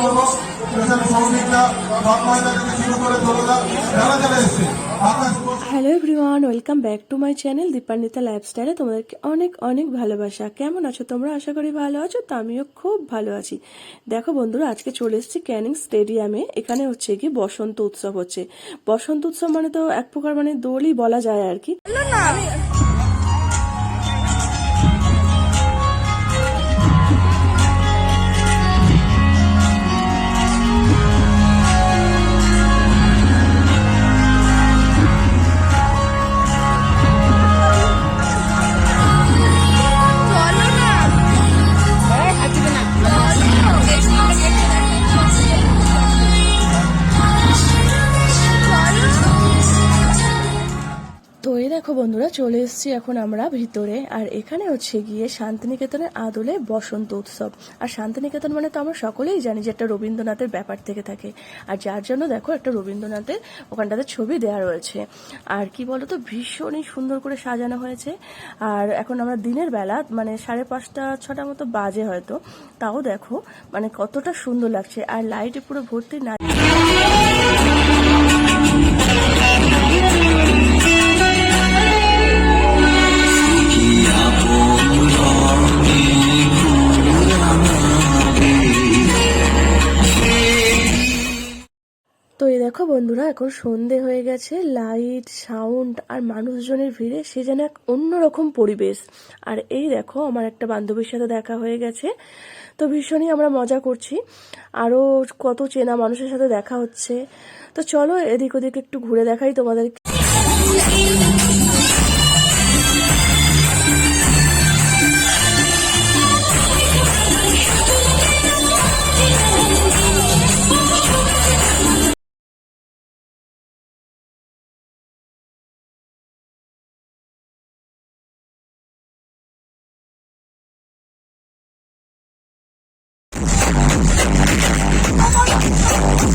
করব স্পেশাল সৌমিকদা থেকে শুরু করে দোলদা যারা যারা এসছে। Hello everyone welcome back to my channel Dipanwita লাইফস্টাইলে তোমাদেরকে অনেক অনেক ভালোবাসা। কেমন আছো তোমরা? আশা করি ভালো আছো তো আমিও খুব ভালো আছি। দেখো বন্ধুরা আজকে চলে এসেছি ক্যানিং স্টেডিয়ামে। এখানে হচ্ছে কি বসন্ত উৎসব হচ্ছে। বসন্ত উৎসব মানে তো এক প্রকার মানে দোলই বলা যায় আর কি। তো দেখো বন্ধুরা, চলে এসেছি এখন আমরা ভিতরে। আর এখানে হচ্ছে গিয়ে শান্তিনিকেতনের আদলে বসন্ত উৎসব। আর শান্তিনিকেতন মানে তো আমরা সকলেই জানি যে একটা রবীন্দ্রনাথের ব্যাপার থেকে থাকে। আর যার জন্য দেখো একটা রবীন্দ্রনাথের ওখানটাতে ছবি দেওয়া রয়েছে। আর কি বলতো, ভীষণই সুন্দর করে সাজানো হয়েছে। আর এখন আমরা দিনের বেলা মানে সাড়ে পাঁচটা, ছটা মতো বাজে হয়তো। তাও দেখো মানে কতটা সুন্দর লাগছে। আর লাইটে পুরো ভর্তি না দেখো বন্ধুরা, এখন সন্ধে হয়ে গেছে লাইট সাউন্ড আর মানুষজনের ভিড়ে সে যেন এক অন্যরকম পরিবেশ। আর এই দেখো, আমার একটা বান্ধবীর সাথে দেখা হয়ে গেছে। তো ভীষণই আমরা মজা করছি। আরও কত চেনা মানুষের সাথে দেখা হচ্ছে। তো চলো এদিক ওদিক একটু ঘুরে দেখাই তোমাদের Ah!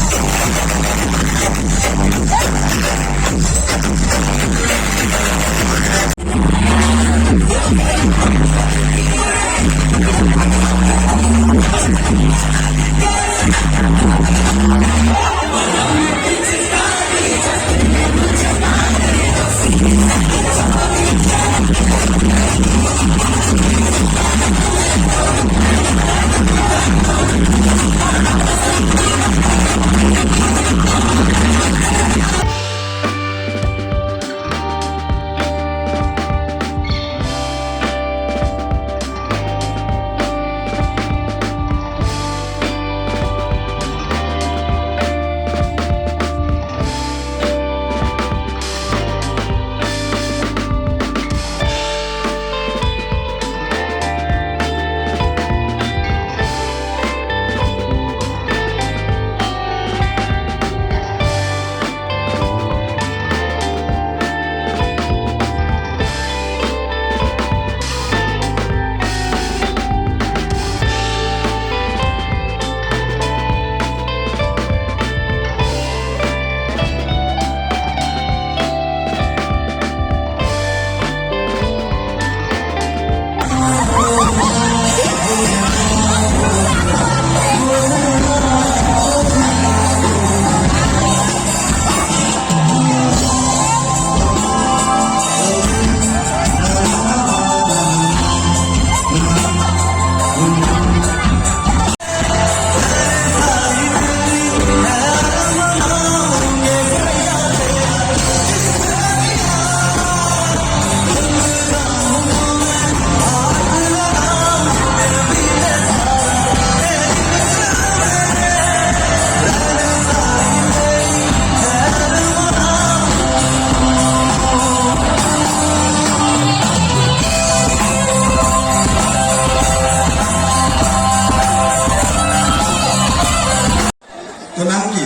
নাম কি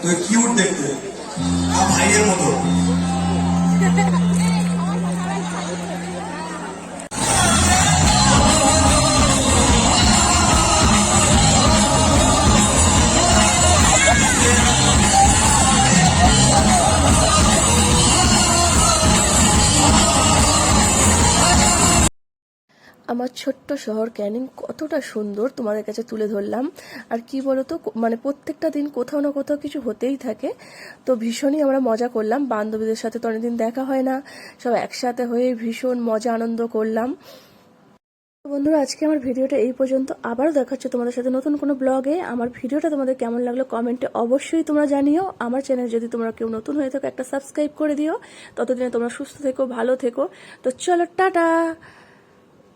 তুই কিউট দেখতে ভাইয়ের মতো। আমার ছোট্ট শহর ক্যানিং কতটা সুন্দর তোমাদের কাছে তুলে ধরলাম। আর কি বলতো মানে প্রত্যেকটা দিন কোথাও না কোথাও কিছু হতেই থাকে। তো ভীষণই আমরা মজা করলাম। বান্ধবীদের সাথে তো অনেকদিন দেখা হয় না। সব একসাথে হয়ে ভীষণ মজা আনন্দ করলাম। বন্ধুরা, আজকে আমার ভিডিওটা এই পর্যন্ত। আবারও দেখাচ্ছে তোমাদের সাথে নতুন কোনো ব্লগে। আমার ভিডিওটা তোমাদের কেমন লাগল কমেন্টে অবশ্যই তোমরা জানিও। আমার চ্যানেল যদি তোমরা কেউ নতুন হয়ে থাকো, একটা সাবস্ক্রাইব করে দিও। ততদিনে তোমরা সুস্থ থেকো, ভালো থেকো। তো চলো, টাটা!